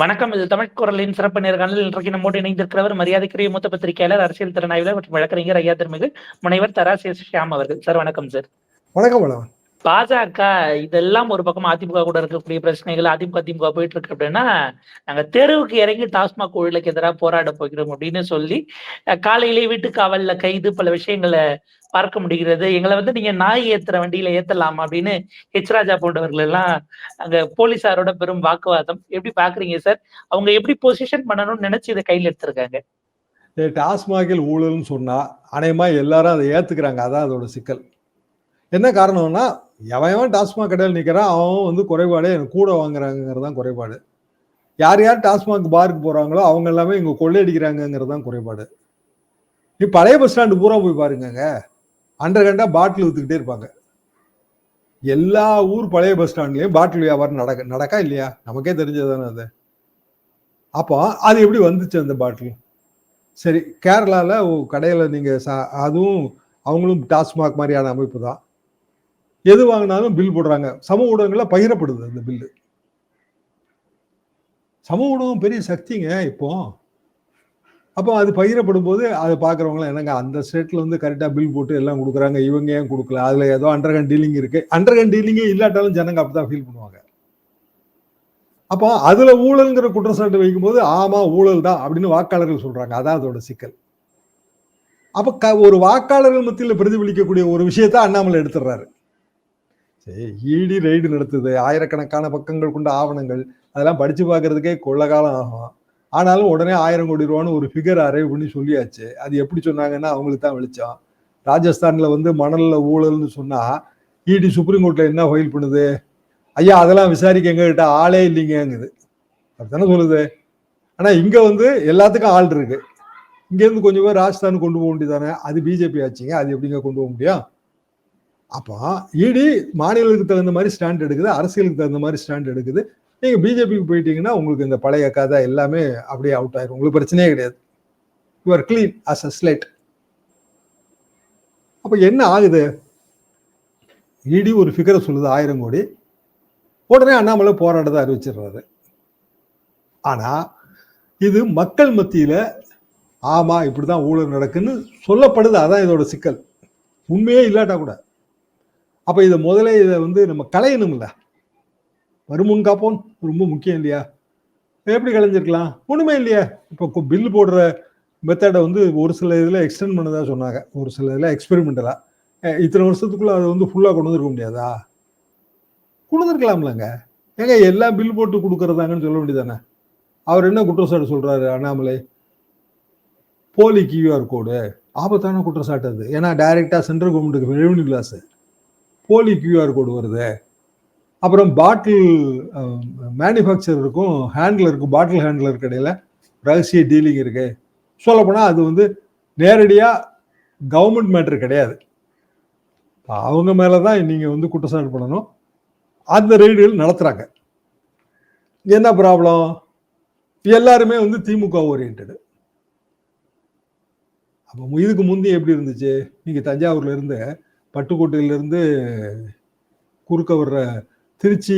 வணக்கம். இது தமிழ் குரலின் சிறப்பு நேர்காணல் இன்றைக்கு நம்மோடு இணைந்திருக்கிறவர் மரியாதைக்குரிய மூத்த பத்திரிகையாளர் அரசியல் திறனாய்வாளர் மற்றும் வழக்கறிஞர் ஐயா திருமிகு முனைவர் தராசிய ஷியாம் அவர்கள். சார் வணக்கம் சார். வணக்கம் வணக்கம். பாஜக இதெல்லாம் ஒரு பக்கம் அதிமுக கூட இருக்கக்கூடிய பிரச்சனைகள் அதிமுக திமுக போயிட்டு இருக்கு அப்படின்னா நாங்க தெருவுக்கு இறங்கி டாஸ்மாக் ஊழலுக்கு எதிராக போராட போகிறோம் அப்படின்னு சொல்லி காலையிலேயே வீட்டு காவல்ல கைது பல விஷயங்களை பார்க்க முடிகிறது. எங்களை வந்து நீங்க நாய் ஏத்துற வண்டியில ஏத்தலாம் அப்படின்னு ஹெச் ராஜா போன்றவர்கள் எல்லாம் அங்க போலீசாரோட பெரும் வாக்குவாதம். எப்படி பாக்குறீங்க சார்? அவங்க எப்படி பொசிஷன் பண்ணணும்னு நினைச்சு இதை கையில் எடுத்திருக்காங்க? டாஸ்மாகில் ஊழல்னு சொன்னா அநேகமா எல்லாரும் அதை ஏத்துக்கிறாங்க. அதான் அதோட சிக்கல். என்ன காரணம்னா எவன் எவன் டாஸ்மாக் கடையில் நிற்கிறான் அவன் வந்து குறைபாடு எனக்கு கூட வாங்குறாங்கிறது தான் குறைபாடு. யார் யார் டாஸ்மாக் பாருக்கு போகிறாங்களோ அவங்க எல்லாமே இங்கே கொள்ளையடிக்கிறாங்கிறது தான் குறைபாடு. நீ பழைய பஸ் ஸ்டாண்டு பூரா போய் பாருங்கங்க. அண்டர் கண்டா பாட்டில் வித்துக்கிட்டே இருப்பாங்க. எல்லா ஊர் பழைய பஸ் ஸ்டாண்ட்லேயும் பாட்டில் வியாபாரம் நடக்க நடக்கா இல்லையா? நமக்கே தெரிஞ்சதானே அது. அப்போ அது எப்படி வந்துச்சு அந்த பாட்டில் சரி கேரளாவில் கடையில் நீங்கள் சா அதுவும் அவங்களும் டாஸ்மாக் மாதிரியான அமைப்பு தான். எது வாங்கினாலும் பில் போடுறாங்க. சமூக ஊடகங்களில் பகிரப்படுது அந்த பில்லு சமூக ஊடகம் பெரிய சக்திங்க இப்போ. அப்போ அது பகிரப்படும் போது அதை பார்க்குறவங்களாம் என்னங்க அந்த ஸ்டேட்டில் வந்து கரெக்டாக பில் போட்டு எல்லாம் கொடுக்குறாங்க இவங்க ஏன் கொடுக்கல? அதில் ஏதோ அண்டர்கன் டீலிங் இருக்கு. அண்டர்கன் டீலிங்கே இல்லாட்டாலும் ஜனங்க அப்படிதான் ஃபீல் பண்ணுவாங்க. அப்போ அதில் ஊழல்ங்கிற குற்றச்சாட்டு வைக்கும்போது ஆமாம் ஊழல் தான் அப்படின்னு வாக்காளர்கள் சொல்கிறாங்க அதான் அதோட சிக்கல். அப்போ க ஒரு வாக்காளர்கள் மத்தியில் பிரதிபலிக்கக்கூடிய ஒரு விஷயத்த அண்ணாமலை எடுத்துடுறாரு சரி இடி ரெய்டு நடத்துது. ஆயிரக்கணக்கான பக்கங்கள் கொண்ட ஆவணங்கள். அதெல்லாம் படிச்சு பார்க்கறதுக்கே கொள்ள காலம் ஆகும். ஆனாலும் உடனே ஆயிரம் கோடி ரூபான்னு ஒரு ஃபிகர் அரைவ் பண்ணி சொல்லியாச்சு. அது எப்படி சொன்னாங்கன்னா அவங்களுக்கு தான் வெளிச்சம். ராஜஸ்தானில் வந்து மணலில் ஊழல்னு சொன்னால் இடி சுப்ரீம் கோர்ட்டில் என்ன ஃபைல் பண்ணுது? ஐயா அதெல்லாம் விசாரிக்க எங்ககிட்ட ஆளே இல்லைங்கங்குது. அப்படித்தானே சொல்லுது? ஆனால் இங்கே வந்து எல்லாத்துக்கும் ஆள் இருக்கு. இங்கேருந்து கொஞ்சம் பேர் ராஜஸ்தான் கொண்டு போக வேண்டியதானே அது பிஜேபி ஆச்சுங்க. அது எப்படிங்க கொண்டு போக முடியும்? அப்போ இடி மாநிலத்துக்கு தகுந்த மாதிரி ஸ்டாண்ட் எடுக்குது அரசியலுக்கு தகுந்த மாதிரி ஸ்டாண்ட் எடுக்குது. நீங்கள் பிஜேபிக்கு போயிட்டீங்கன்னா உங்களுக்கு இந்த பழைய கதை எல்லாமே அப்படியே அவுட் ஆயிரும். உங்களுக்கு பிரச்சனையே கிடையாது. You are clean as a slate அப்போ என்ன ஆகுது? இடி ஒரு ஃபிகரை சொல்லுது ஆயிரம் கோடி. உடனே அண்ணாமலை போராட்டத்தை அறிவிச்சிடுறாரு. ஆனால் இது மக்கள் மத்தியில் ஆமாம் இப்படி தான் ஊழல் நடக்குன்னு சொல்லப்படுது. அதான் இதோட சிக்கல். உண்மையே இல்லாட்டா கூட. அப்போ இதை முதல்ல இதை வந்து நம்ம களையணும்ல. வருமுன் காப்போம் ரொம்ப முக்கியம் இல்லையா? எப்படி கலைஞ்சிருக்கலாம் ஒன்றுமே இல்லையா. இப்போ பில் போடுற மெத்தடை வந்து ஒரு சில இதில் எக்ஸ்டெண்ட் பண்ணதா சொன்னாங்க. ஒரு சில இதில் எக்ஸ்பெரிமெண்டலாக இத்தனை வருஷத்துக்குள்ளே அதை வந்து ஃபுல்லாக கொண்டு வந்துருக்க முடியாதா? கொண்டு வந்துருக்கலாம்லங்க. ஏங்க எல்லாம் பில் போட்டு கொடுக்குறதாங்கன்னு சொல்ல வேண்டியதானே அவர் என்ன குற்றச்சாட்டு சொல்கிறாரு அண்ணாமலை? போலி கியூஆர் கோடு ஆபத்தான குற்றச்சாட்டு அது. ஏன்னா டைரெக்டாக சென்ட்ரல் கவர்மெண்ட்டுக்கு ரெவன்யூ கிளாஸு போலி கியூஆர் கோடு வருது. அப்புறம் பாட்டில் மேனுஃபேக்சரருக்கும் ஹேண்ட்லருக்கும் பாட்டில் ஹேண்ட்லருக்கு இடையில ரகசிய டீலிங் இருக்கு. சொல்லப்போனால் அது வந்து நேரடியாக கவர்மெண்ட் மேட்ரு கிடையாது. அவங்க மேலே தான் நீங்கள் வந்து குற்றச்சாட்டு பண்ணணும். அந்த ரெய்டுகள் நடத்துகிறாங்க என்ன ப்ராப்ளம் எல்லாருமே வந்து திமுக ஓரியன்டு அப்போ இதுக்கு முந்தி எப்படி இருந்துச்சு? நீங்கள் தஞ்சாவூர்ல இருந்து பட்டுக்கோட்டையிலிருந்து குறுக்க வர்ற திருச்சி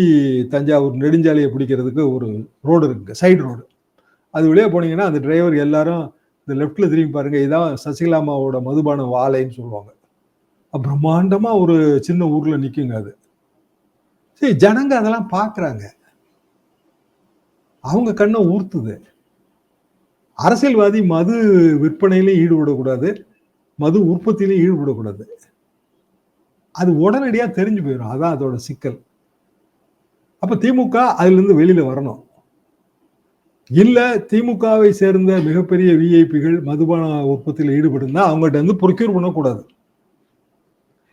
தஞ்சாவூர் நெடுஞ்சாலையை பிடிக்கிறதுக்கு ஒரு ரோடு இருக்குங்க சைடு ரோடு அது வழியாக போனீங்கன்னா அந்த டிரைவர் எல்லாரும் இந்த லெஃப்டில் திரும்பி பாருங்கள் இதான் சசிகலாமாவோட மதுபான வாழைன்னு சொல்லுவாங்க. பிரம்மாண்டமாக ஒரு சின்ன ஊரில் நிற்குங்க அது. சரி ஜனங்க அதெல்லாம் பார்க்குறாங்க அவங்க கண்ணை ஊர்த்துது. அரசியல்வாதி மது விற்பனையிலையும் ஈடுபடக்கூடாது. மது உற்பத்தியிலையும் ஈடுபடக்கூடாது. அது உடனடியாக தெரிஞ்சு போயிடும். அதான் அதோட சிக்கல். அப்போ திமுக அதுலேருந்து வெளியில் வரணும். இல்லை திமுகவை சேர்ந்த மிகப்பெரிய விஐபிகள் மதுபான உற்பத்தியில் ஈடுபடுனா அவங்கள்ட்ட வந்து ப்ரொக்யூர் பண்ணக்கூடாது.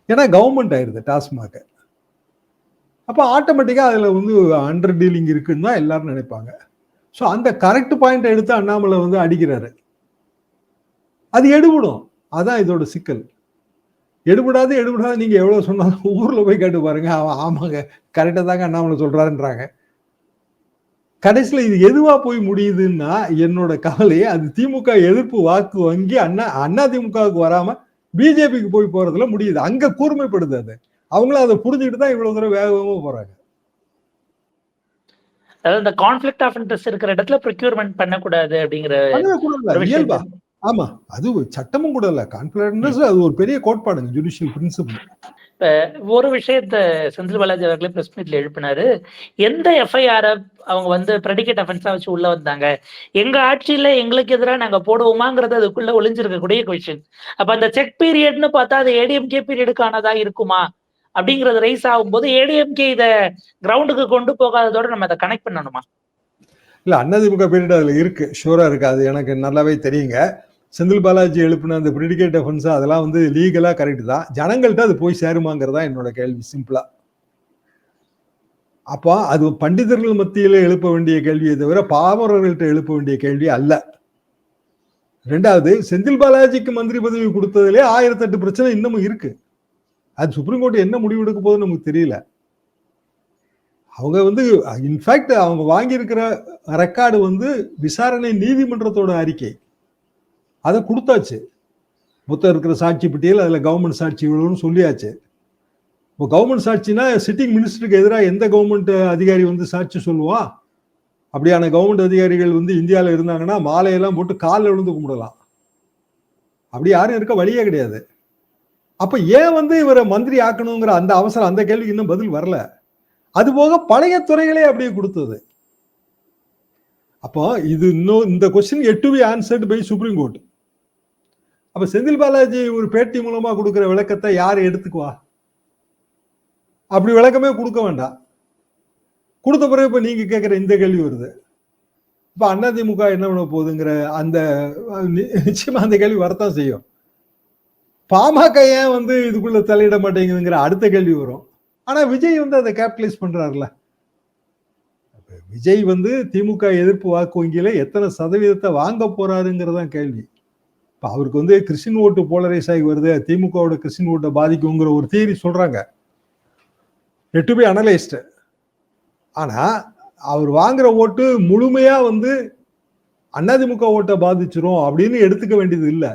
ஏன்னா கவர்மெண்ட் ஆயிடுது டாஸ்மாக. அப்போ ஆட்டோமேட்டிக்காக அதில் வந்து அண்டர் டீலிங் இருக்குன்னு தான் எல்லாரும் நினைப்பாங்க. ஸோ அந்த கரெக்ட் பாயிண்ட் எடுத்து அண்ணாமலை வந்து அடிக்கிறாரு. அது எடுபடும். அதான் இதோட சிக்கல். எடுபடாது எடுபடாது. நீங்க எவ்வளவு சொன்னாலும் ஊர்ல போய் கேட்டு பாருங்க. அவன் ஆமாங்க. கரெக்டா தாங்க அண்ணாமலை சொல்றாருன்றாங்க. கடைசியில இது எதுவா போய் முடியுதுன்னா என்னோட கவலையே அது திமுக எதிர்ப்பு வாக்கு வங்கி அண்ணா அண்ணா திமுகவுக்கு வராம பிஜேபிக்கு போய் போறதுல முடியுது. அங்க கூர்மைப்படுது அது. அவங்களும் அதை புரிஞ்சுக்கிட்டு தான் இவ்வளவு தூரம் வேகமா போறாங்க. அதாவது இந்த கான்ஃபிளிக்ட் ஆஃப் இன்ட்ரெஸ்ட் இருக்கிற இடத்துல ப்ரொக்யூர்மெண்ட் பண்ணக்கூடாது அப்படிங்கிற இயல்பா. ஆமா அது சட்டமும் கூட இல்ல. கான்பிடன்ஸ் அது ஒரு பெரிய கோட்பாடுங்க ஜுடிஷியல் பிரின்சிபல் ஒரு விஷயத்த செந்தில் பாலாஜி அவர்களே பிரஸ் மீட்ல எழுப்பினாரு. எந்த எஃப்ஐஆர் அவங்க வந்து ப்ரெடிகேட் அஃபென்ஸா வச்சு உள்ள வந்தாங்க? எங்க ஆட்சியில எங்களுக்கு எதிராக நாங்க போடுவோமாங்கிறது அதுக்குள்ள ஒளிஞ்சிருக்கக்கூடிய கொஸ்டின் அப்ப அந்த செக் பீரியட்னு பார்த்தா அது ஏடிஎம்கே பீரியடுக்கானதா இருக்குமா? அப்படிங்கிறது ரைஸ் ஆகும்போது ஏடிஎம்கே இத கிரவுண்டுக்கு கொண்டு போகாததோட நம்ம அதை கனெக்ட் பண்ணணுமா? இல்ல அண்ணாதிமுக பீரியட் அதுல இருக்கு. ஷூரா இருக்கு அது எனக்கு நல்லாவே தெரியுங்க. செந்தில் பாலாஜி எழுப்பின அந்த பிரிடிகேட் டெஃபன்ஸ் அதெல்லாம் வந்து லீகலாக கரெக்ட் தான். ஜனங்கள்கிட்ட அது போய் சேருமாங்கிறதா என்னோட கேள்வி. சிம்பிளாக அப்போ அது பண்டிதர்கள் மத்தியில் எழுப்ப வேண்டிய கேள்வியை தவிர பாமரர்கள்ட்ட எழுப்ப வேண்டிய கேள்வி அல்ல. ரெண்டாவது செந்தில் பாலாஜிக்கு மந்திரி பதவி கொடுத்ததுலே ஆயிரத்தெட்டு பிரச்சனை இன்னமும் இருக்கு. அது சுப்ரீம் கோர்ட் என்ன முடிவு எடுக்க போகுதுன்னு நமக்கு தெரியல. அவங்க வந்து இன்ஃபேக்ட் அவங்க வாங்கியிருக்கிற ரெக்கார்டு வந்து விசாரணை நீதிமன்றத்தோட அறிக்கை. அதை கொடுத்தாச்சு. மொத்தம் இருக்கிற சாட்சி பட்டியல் அதில் கவர்மெண்ட் சாட்சி இவ்வளோன்னு சொல்லியாச்சு. இப்போ கவர்மெண்ட் சாட்சினா சிட்டிங் மினிஸ்டருக்கு எதிராக எந்த கவர்மெண்ட் அதிகாரி வந்து சாட்சி சொல்லுவா? அப்படியான கவர்மெண்ட் அதிகாரிகள் வந்து இந்தியாவில் இருந்தாங்கன்னா மாலையெல்லாம் போட்டு காலில் விழுந்து கும்பிடலாம். அப்படி யாரும் இருக்க வழியே கிடையாது. அப்போ ஏன் வந்து இவரை மந்திரி ஆக்கணுங்கிற அந்த அவசரம் அந்த கேள்விக்கு இன்னும் பதில் வரல. அது போக பழைய துறைகளே அப்படியே கொடுத்தது. அப்போ இது இன்னும் இந்த question yet to be answered by supreme court அப்ப செந்தில் பாலாஜி ஒரு பேட்டி மூலமா கொடுக்குற விளக்கத்தை யார் எடுத்துக்குவா? அப்படி விளக்கமே கொடுக்க வேண்டாம். கொடுத்த பிறகு இப்ப நீங்க கேட்குற இந்த கேள்வி வருது. இப்ப அதிமுக என்ன பண்ண போகுதுங்கிற அந்த நிச்சயமா அந்த கேள்வி வரத்தான் செய்யும். பாமக ஏன் வந்து இதுக்குள்ள தலையிட மாட்டேங்குதுங்கிற அடுத்த கேள்வி வரும். ஆனா விஜய் வந்து அதை கேபிட்டலைஸ் பண்றாருல விஜய் வந்து திமுக எதிர்ப்பு வாக்கு வங்கியில எத்தனை சதவீதத்தை வாங்க போறாருங்கிறதான் கேள்வி. இப்போ அவருக்கு வந்து கிறிஸ்டின் ஓட்டு போலரைஸ் ஆகி வருது. திமுகவோட கிறிஸ்டின் ஓட்டை பாதிக்குங்கிற ஒரு தியரி சொல்கிறாங்க எட்டு பி அனலைஸ்டு ஆனால் அவர் வாங்குற ஓட்டு முழுமையாக வந்து அதிமுக ஓட்டை பாதிச்சிரும் அப்படின்னு எடுத்துக்க வேண்டியது இல்லை.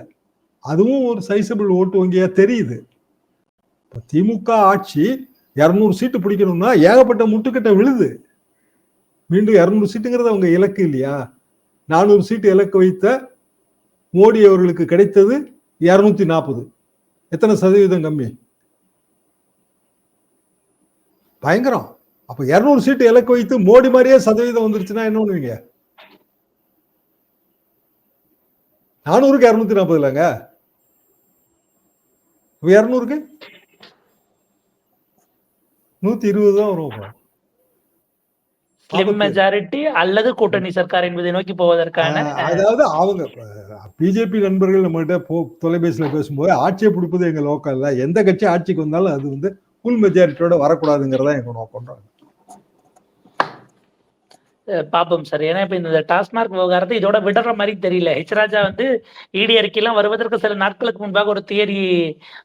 அதுவும் ஒரு சைசபிள் ஓட்டு வங்கியாக தெரியுது. இப்போ திமுக ஆட்சி இரநூறு சீட்டு பிடிக்கணும்னா ஏகப்பட்ட முட்டுக்கட்டை விழுது. மீண்டும் இரநூறு சீட்டுங்கிறது அவங்க இலக்கு இல்லையா? நானூறு சீட்டு இலக்கு வைத்த மோடி அவர்களுக்கு கிடைத்தது இருநூத்தி நாற்பது. எத்தனை சதவீதம் கம்மி? பயங்கரம். அப்ப இருநூறு சீட்டு இலக்கு வைத்து மோடி மாதிரியே சதவீதம் வந்துருச்சுன்னா என்ன பண்ணுவீங்க? நானூறுக்கு இருநூத்தி நாற்பது இல்லைங்க. இருநூறுக்கு? நூத்தி இருபது தான் வரும் ஸ்லிம். மெஜாரிட்டி அல்லது கூட்டணி சர்க்கார் என்பதை நோக்கி போவதற்கான அதாவது அவங்க பிஜேபி நண்பர்கள் நம்மகிட்ட போ தொலைபேசியில பேசும்போது ஆட்சியை பிடிப்பது எங்க லோக்கல்ல எந்த கட்சி ஆட்சிக்கு வந்தாலும் அது வந்து ஃபுல் மெஜாரிட்டியோட வரக்கூடாதுங்கிறதா எங்க நோக்கம். அஹ் பாப்போம் சார். ஏன்னா இப்ப இந்த டாஸ்மாக் விவகாரத்தை இதோட விடுற மாதிரி தெரியல. ஹெச் ராஜா வந்து இடி அறிக்கையெல்லாம் வருவதற்கு சில நாட்களுக்கு முன்பாக ஒரு தியரி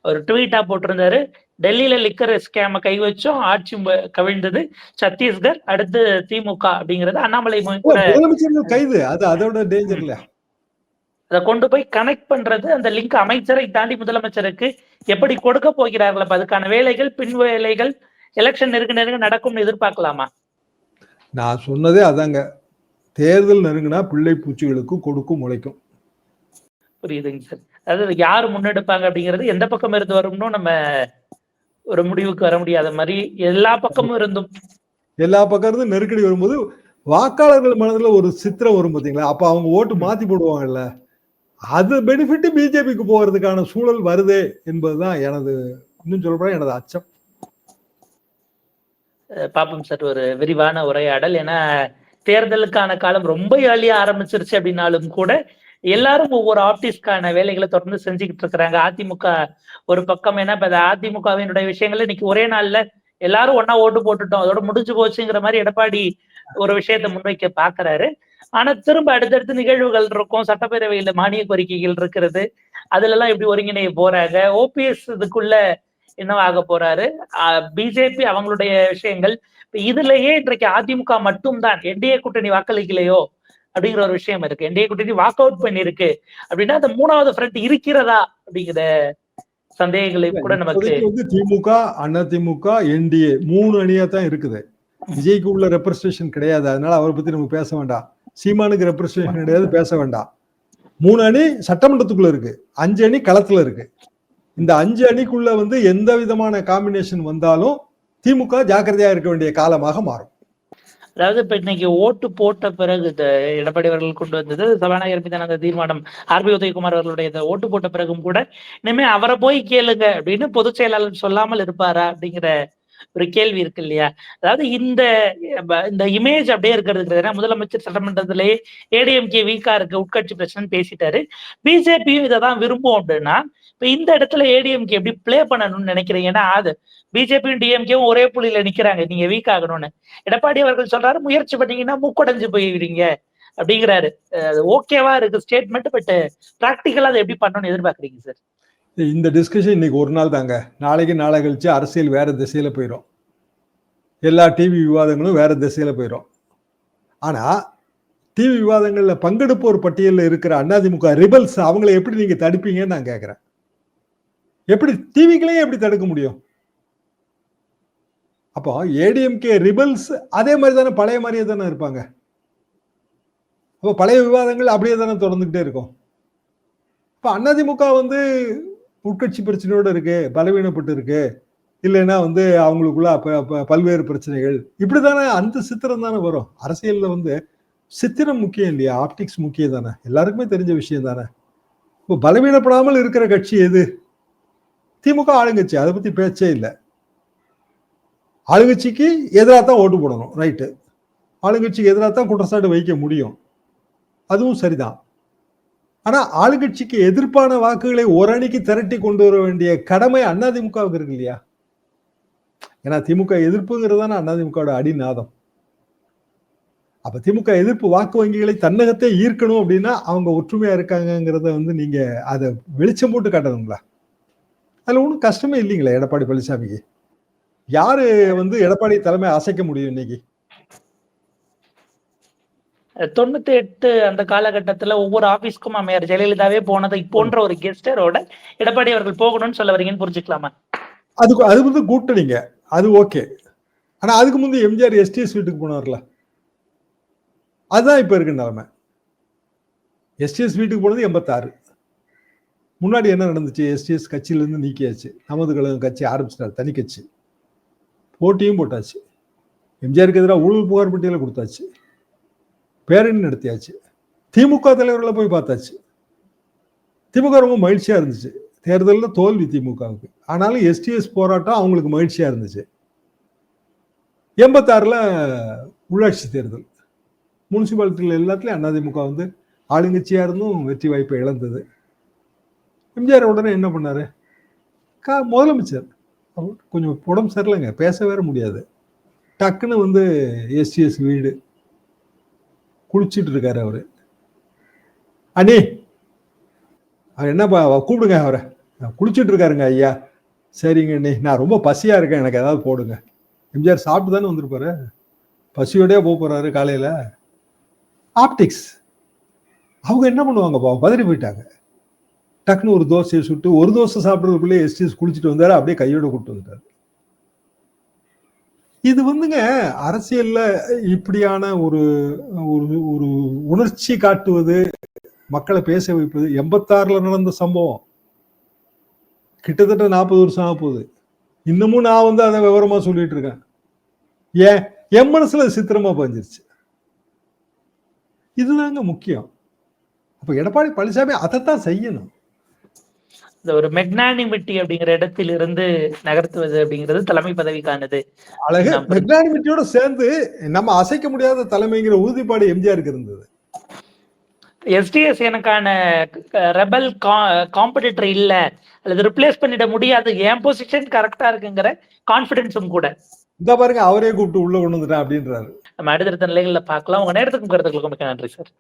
ஒரு ட்வீட்டா போட்டிருந்தாரு. டெல்லியில லிக்கர் ஸ்கேம கை வச்சோம். ஆட்சி கவிழ்ந்தது. சத்தீஸ்கர் அடுத்து திமுக அப்படிங்கறது அண்ணாமலை கைது. அது அதோட டேஞ்சர் இல்ல அதை கொண்டு போய் கனெக்ட் பண்றது அந்த லிங்க் அமைச்சரை தாண்டி முதலமைச்சருக்கு எப்படி கொடுக்க போகிறார்கள் அதுக்கான வேலைகள் பின் வேலைகள் எலெக்ஷன் நெருங்க நெருங்க நடக்கும்னு எதிர்பார்க்கலாமா? நான் சொன்னதே அதாங்க. தேர்தல் நெருங்கினா பிள்ளை பூச்சிகளுக்கு கொடுக்கும் முளைக்கும். புரியுதுங்க சார். அதாவது யார் முன்னெடுப்பாங்க அப்படிங்கிறது எந்த பக்கம் இருந்து வரும்னு நம்ம ஒரு முடிவுக்கு வர முடியாத மாதிரி எல்லா பக்கமும் இருந்தும். எல்லா பக்கம் இருந்து நெருக்கடி வரும்போது வாக்காளர்கள் மனதுல ஒரு சித்திரம் வரும் பாத்தீங்களா? அப்ப அவங்க ஓட்டு மாத்தி போடுவாங்கல்ல. அது பெனிஃபிட் பிஜேபிக்கு போகிறதுக்கான சூழல் வருதே என்பதுதான் எனது இன்னும் சொல்றேன் எனது அச்சம். அஹ் பார்ப்போம் சார் ஒரு விரிவான உரையாடல். ஏன்னா தேர்தலுக்கான காலம் ரொம்ப ஏர்லியா ஆரம்பிச்சிருச்சு அப்படின்னாலும் கூட எல்லாரும் ஒவ்வொரு ஆபீஸ்க்கான வேலைகளை தொடர்ந்து செஞ்சுக்கிட்டு இருக்கிறாங்க அதிமுக ஒரு பக்கம் ஏன்னா இப்ப அதிமுகவினுடைய விஷயங்கள் இன்னைக்கு ஒரே நாள்ல எல்லாரும் ஒன்னா ஓட்டு போட்டுட்டோம். அதோட முடிஞ்சு போச்சுங்கிற மாதிரி எடப்பாடி ஒரு விஷயத்த முன்வைக்க பாக்குறாரு. ஆனா திரும்ப அடுத்தடுத்து நிகழ்வுகள் இருக்கும். சட்டப்பேரவையில மானிய கோரிக்கைகள் இருக்கிறது. அதுல எல்லாம் எப்படி ஒருங்கிணைய போறாங்க? ஓபிஎஸ் இதுக்குள்ள என்னவாக போறாரு? பிஜேபி அவங்களுடைய விஷயங்கள். இப்ப இதுலயே இன்றைக்கு அதிமுக மட்டும்தான். என்டிஏ கூட்டணி வாக்களிக்கலையோ? அப்படிங்கிற ஒரு விஷயம் இருக்கு. என்டிஏ கூட்டணி வாக் அவுட் பண்ணிருக்கு அப்படின்னா அந்த மூணாவது ஃப்ரண்ட் இருக்கிறதா அப்படிங்கிற சந்தேகங்களையும் கூட நமக்கு திமுக அதிமுக என்டிஏ மூணு அணியா தான் இருக்குது. விஜய்க்கு உள்ள ரெப்ரஸன்டேஷன் கிடையாது. அதனால அவரை பத்தி நம்ம பேச வேண்டாம். சீமானுக்கு ரெப்ரஸன்டேஷன் கிடையாது பேச வேண்டாம். மூணு அணி சட்டமன்றத்துக்குள்ள இருக்கு. அஞ்சு அணி களத்துல இருக்கு. இந்த அஞ்சு அணிக்குள்ள வந்து எந்த விதமான காம்பினேஷன் வந்தாலும் திமுக ஜாக்கிரதையா இருக்க வேண்டிய காலமாக மாறும். அதாவது இப்ப இன்னைக்கு ஓட்டு போட்ட பிறகு இந்த எடப்பாடி அவர்கள் கொண்டு வந்தது சபாநாயகர் மீதான அந்த தீர்மானம் ஆர்பி உதயகுமார் அவர்களுடைய இந்த ஓட்டு போட்ட பிறகும் கூட இனிமே அவரை போய் கேளுங்க அப்படின்னு பொதுச் செயலாளர் சொல்லாமல் இருப்பாரா அப்படிங்கிற ஒரு கேள்வி இருக்கு இல்லையா? அதாவது இந்த இந்த இமேஜ் அப்படியே இருக்கிறது ஏன்னா முதலமைச்சர் சட்டமன்றத்திலேயே ஏடிஎம்கே வீக்கா இருக்கு உட்கட்சி பிரச்சனை பேசிட்டாரு. பிஜேபியும் இதை தான் விரும்பும் அப்படின்னா இப்ப இந்த இடத்துல ஏடிஎம்கே எப்படி பிளே பண்ணணும்னு நினைக்கிறீங்க? ஏன்னா அது பிஜேபியும் டிஎம்கேவும் ஒரே புள்ளியில நிக்கிறாங்க. நீங்க வீக் ஆகணும்னு. எடப்பாடி அவர்கள் சொல்றாரு முயற்சி பண்ணீங்கன்னா மூக்கடைஞ்சு போயிடுவீங்க அப்படிங்கிறாரு. ஓகேவா இருக்கு ஸ்டேட்மெண்ட் பட் பிராக்டிக்கலா அதை எப்படி பண்ணணும்னு எதிர்பார்க்கறீங்க சார் இந்த டிஸ்கஷன் இன்னைக்கு ஒரு நாள் தாங்க. நாளைக்கு நாளை கழிச்சு அரசியல் வேற திசையில் போயிடும் எல்லா டிவி விவாதங்களும் வேற திசையில் போயிடும் ஆனால் டிவி விவாதங்களில் பங்கெடுப்போர் பட்டியலில் இருக்கிற அதிமுக ரிபல்ஸ் அவங்கள எப்படி நீங்கள் தடுப்பீங்கன்னு நான் கேட்குறேன் எப்படி டிவிகளையும் எப்படி தடுக்க முடியும்? அப்போ ஏடிஎம்கே ரிபல்ஸ் அதே மாதிரி தானே பழைய மாதிரியே தானே இருப்பாங்க. அப்போ பழைய விவாதங்கள் அப்படியே தானே தொடர்ந்துக்கிட்டே இருக்கும். இப்போ அதிமுக வந்து உட்கட்சி பிரச்சனையோடு இருக்கு பலவீனப்பட்டு இருக்கு இல்லைன்னா வந்து அவங்களுக்குள்ள பல்வேறு பிரச்சனைகள். இப்படி தானே அந்த சித்திரம் தானே வரும். அரசியலில் வந்து சித்திரம் முக்கியம் இல்லையா? ஆப்டிக்ஸ் முக்கியம் தானே. எல்லாருக்குமே தெரிஞ்ச விஷயம் தானே. இப்போ பலவீனப்படாமல் இருக்கிற கட்சி எது? திமுக ஆளுங்கட்சி. அதை பற்றி பேச்சே இல்லை. ஆளுங்கட்சிக்கு எதிராக தான் ஓட்டு போடணும் ரைட்டு. ஆளுங்கட்சிக்கு எதிராக தான் குற்றச்சாட்டு வைக்க முடியும். அதுவும் சரிதான். ஆனால் ஆளுங்கட்சிக்கு எதிர்ப்பான வாக்குகளை ஒரு அணிக்கு திரட்டி கொண்டு வர வேண்டிய கடமை அதிமுகவுக்கு இருக்கு இல்லையா? ஏன்னா திமுக எதிர்ப்புங்கிறது தானே அதிமுகவோட அடிநாதம். அப்ப திமுக எதிர்ப்பு வாக்கு வங்கிகளை தன்னகத்தை ஈர்க்கணும் அப்படின்னா அவங்க ஒற்றுமையா இருக்காங்கங்கிறத வந்து நீங்க அதை வெளிச்சம் போட்டு காட்டணுங்களா? அதுல ஒன்றும் கஷ்டமே இல்லைங்களா எடப்பாடி பழனிசாமிக்கு. யாரு வந்து எடப்பாடி தலைமை அசைக்க முடியும் இன்னைக்கு? தொண்ணூத்தி எட்டு அந்த காலகட்டத்துல ஒவ்வொரு ஆபீஸ்க்கும் அம்மையார் ஜெயலலிதாவே போனது போன்ற ஒரு கெஸ்டரோட எடப்பாடி அவர்கள் போகணும்னு சொல்ல வரீங்கன்னு புரிஞ்சுக்கலாமா? அதுக்கு அது வந்து கூட்டணிங்க. அது ஓகே. ஆனா அதுக்கு முந்தைய எம்ஜிஆர் எஸ்டிஎஸ் வீட்டுக்கு போனார்ல. அதுதான் இப்ப இருக்கு நிலைமை. எஸ்டிஎஸ் வீட்டுக்கு போனது எண்பத்தாறு. முன்னாடி என்ன நடந்துச்சு? எஸ்டிஎஸ் கட்சியிலேருந்து நீக்கியாச்சு. நமது கழகம் கட்சி ஆரம்பிச்சிட்டார் தனி கட்சி. போட்டியும் போட்டாச்சு. எம்ஜிஆருக்கு எதிராக ஊழல் புகார் பட்டியலை கொடுத்தாச்சு. பேரணி நடத்தியாச்சு. திமுக தலைவர்களை போய் பார்த்தாச்சு. திமுக ரொம்ப மகிழ்ச்சியாக இருந்துச்சு. தேர்தலில் தோல்வி திமுகவுக்கு. ஆனாலும் எஸ்டிஎஸ் போராட்டம் அவங்களுக்கு மகிழ்ச்சியாக இருந்துச்சு. எண்பத்தாறில் உள்ளாட்சி தேர்தல். முனிசிபாலிட்டியில் எல்லாத்துலேயும் அதிமுக வந்து ஆளுங்கட்சியாக இருந்தும் வெற்றி வாய்ப்பை இழந்தது. எம்ஜிஆர் உடனே என்ன பண்ணார்? கா முதலமைச்சர். கொஞ்சம் உடம்பு சரியில்லைங்க. பேச வேற முடியாது. டக்குன்னு வந்து எஸ்டிஎஸ் வீடு குளிச்சிட்டு இருக்காரு அவரு. அண்ணி அவர் என்னப்பா கூப்பிடுங்க அவரை. குளிச்சுட்டு இருக்காருங்க ஐயா. சரிங்க அண்ணி நான் ரொம்ப பசியாக இருக்கேன் எனக்கு ஏதாவது போடுங்க. எம்ஜிஆர் சாப்பிட்டு தானே வந்திருப்பாரு. பசியோடய போக போகிறாரு காலையில். ஆப்டிக்ஸ். அவங்க என்ன பண்ணுவாங்கப்பா? பதறி போயிட்டாங்க. டக்குன்னு ஒரு தோசையை சுட்டு ஒரு தோசை சாப்பிட்றதுக்குள்ளே எஸ்டிஎஸ் குளிச்சுட்டு வந்தார் அப்படியே கையோட கூப்பிட்டு வந்துட்டார். இது வந்துங்க அரசியல்ல இப்படியான ஒரு ஒரு ஒரு உணர்ச்சி காட்டுவது மக்களை பேச வைப்பது எண்பத்தாறுல நடந்த சம்பவம். கிட்டத்தட்ட நாற்பது வருஷம் ஆக போகுது. இன்னமும் நான் வந்து அதை விவரமா சொல்லிட்டு இருக்கேன். ஏன்? என் மனசுல சித்திரமா பதிஞ்சிருச்சு. இதுதாங்க முக்கியம். அப்ப எடப்பாடி பழனிசாமி அதைத்தான் செய்யணும். இந்த ஒரு மெக்னானிமிட்டி அப்படிங்கிற இடத்தில் இருந்து நகர்த்துவது அப்படிங்கிறது தலைமை பதவிக்கானது. அழகு. மெக்னானிமிட்டியோட சேர்ந்து நம்ம அசைக்க முடியாத தலைமைங்கிற உறுதிப்பாடு எம்ஜிஆருக்கு இருந்தது. எஸ்டிஎஸ் எனக்கான ரெபல் காம்படிட்டர் இல்ல அல்லது ரிப்ளேஸ் பண்ணிட முடியாது என் பொசிஷன் கரெக்டா இருக்குங்கிற கான்பிடன்ஸும் கூட. இந்த பாருங்க அவரே கூப்பிட்டு உள்ள கொண்டு வந்துட்டேன் அப்படின்றாரு. நம்ம அடுத்தடுத்த நிலைகள்ல பார்க்கலாம். உங்க நேரத்துக்கும் கருத்துக்களுக்கும் மிக்க நன்றி சார்.